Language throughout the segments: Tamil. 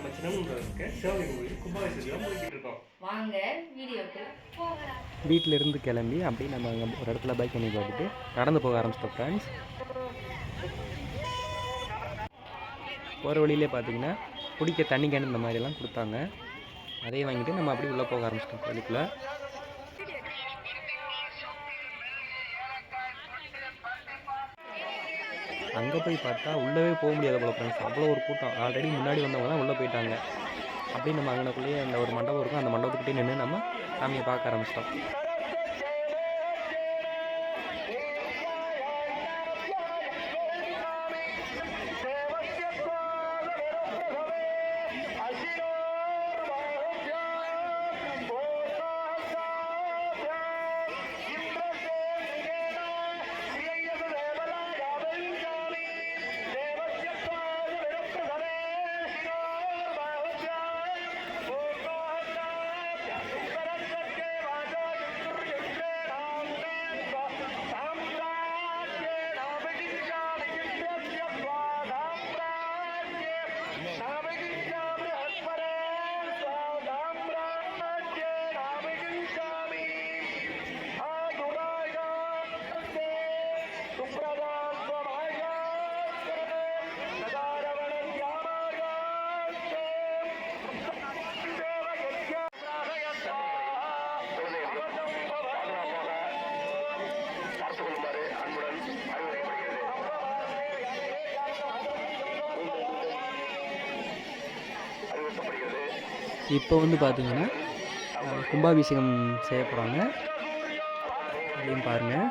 நம்ம சின்னமனூரில் இருக்க சிவகங்கை கோயில் கும்பாபிஷேகத்தில் தான் போய்கிட்டு இருக்கோம். வாங்க வீடியோக்கு போகலாம். வீட்டில இருந்து கிளம்பி அப்படியே நம்ம அங்கே ஒரு இடத்துல பைக் பண்ணி போட்டுட்டு நடந்து போக ஆரம்பிச்சிட்டோம் ஃப்ரெண்ட்ஸ் போகிற வழியிலே பார்த்தீங்கன்னா குடிக்க தண்ணி கேன் இந்த மாதிரிலாம் கொடுத்தாங்க. அதையும் வாங்கிட்டு நம்ம அப்படியே உள்ளே போக ஆரம்பிச்சிட்டோம் கோயிலுக்குள்ளே அங்கே போய் பார்த்தா உள்ளவே போக முடியாத போல ஃப்ரெண்ட்ஸ் அவ்வளோ ஒரு கூட்டம். ஆல்ரெடி முன்னாடி வந்தவங்க தான் உள்ளே போயிட்டாங்க. அப்படியே நம்ம அங்கனக்குள்ளேயே அந்த ஒரு மண்டபம் இருக்கும். அந்த மண்டபத்துக்கிட்டே நின்று நம்ம சாமியை பார்க்க ஆரம்பிச்சிட்டோம். இப்போ வந்து பார்த்தீங்கன்னா கும்பாபிஷேகம் செய்ய போகிறாங்க அதையும் பாருங்கள்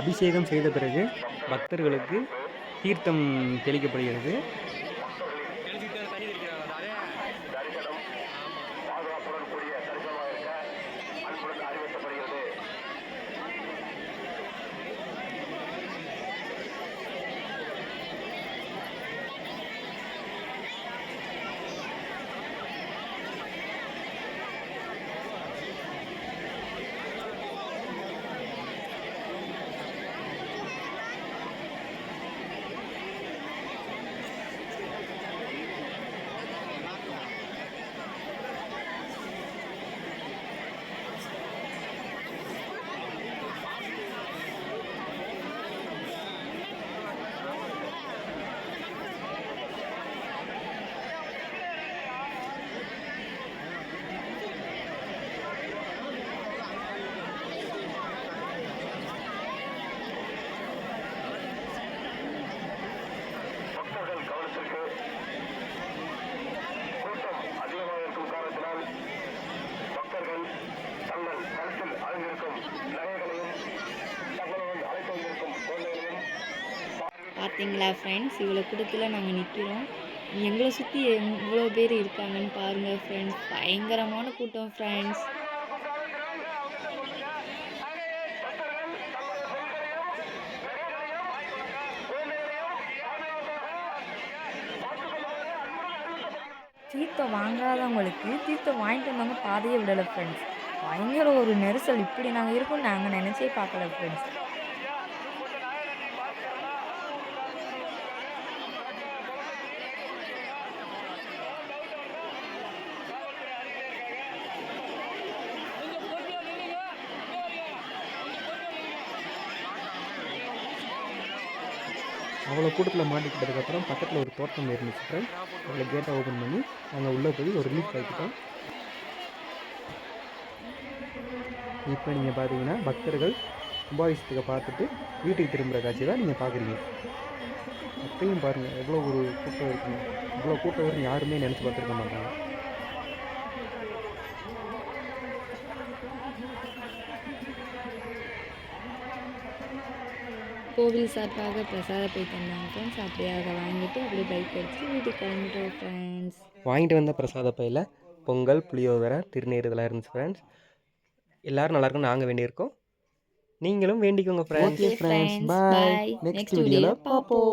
அபிஷேகம் செய்த பிறகு பக்தர்களுக்கு தீர்த்தம் தெளிக்கப்படுகிறது. பார்த்தீங்களா ஃப்ரெண்ட்ஸ் இவ்வளோ கூட்டத்தில் நாங்கள் நிற்கிறோம் எங்களை சுற்றி இவ்வளோ பேர் இருக்காங்கன்னு பாருங்கள் ஃப்ரெண்ட்ஸ் பயங்கரமான கூட்டம் ஃப்ரெண்ட்ஸ் தீர்த்தம் வாங்காதவங்களுக்கு தீர்த்தம் வாங்கிட்டு வந்தவங்க பாதையை விடலை ஃப்ரெண்ட்ஸ் பயங்கர ஒரு நெரிசல் இப்படி நாங்கள் இருக்கோம் நாங்கள் நினச்சே பார்க்கல ஃப்ரெண்ட்ஸ் அவ்வளோ கூட்டத்தில் மாட்டிக்கிட்டதுக்கப்புறம் பக்கத்தில் ஒரு தோட்டம் இருந்துச்சு ஃப்ரெண்ட் அதில் கேட்டை ஓப்பன் பண்ணி நாங்கள் உள்ளே போய் ஒரு ரிலீஃப் ஆகிக்கிட்டோம் இப்போ நீங்கள் பார்த்தீங்கன்னா பக்தர்கள் கும்பாபிஷத்துக்கு பார்த்துட்டு வீட்டுக்கு திரும்புகிற காட்சி தான் நீங்கள் பார்க்குறீங்க அப்பயும் பாருங்கள் எவ்வளோ ஒரு கூட்டம் இருக்குங்க. இவ்வளோ கூட்டம் வரும் யாருமே நினச்சி பார்த்துருக்க மாட்டாங்க. கோவில் சார்பாக பிரசாதம் போய் தந்தாங்க ஃப்ரெண்ட்ஸ் அப்படியே அதை வாங்கிட்டு அப்படியே பைக் எடுத்துட்டு வீட்டுக்கு கிளம்பிட்டோம் ஃப்ரெண்ட்ஸ் வாங்கிட்டு வந்த பிரசாத பையில் பொங்கல் புளியோதரை திருநீர் இதெல்லாம் இருந்துச்சு ஃப்ரெண்ட்ஸ் எல்லோரும் நல்லாயிருக்கும் நாங்கள் வேண்டியிருக்கோம். நீங்களும் வேண்டிக்கோங்க ஃப்ரெண்ட்ஸ் பாய் நெக்ஸ்ட் வீடியோவில் பார்ப்போம்.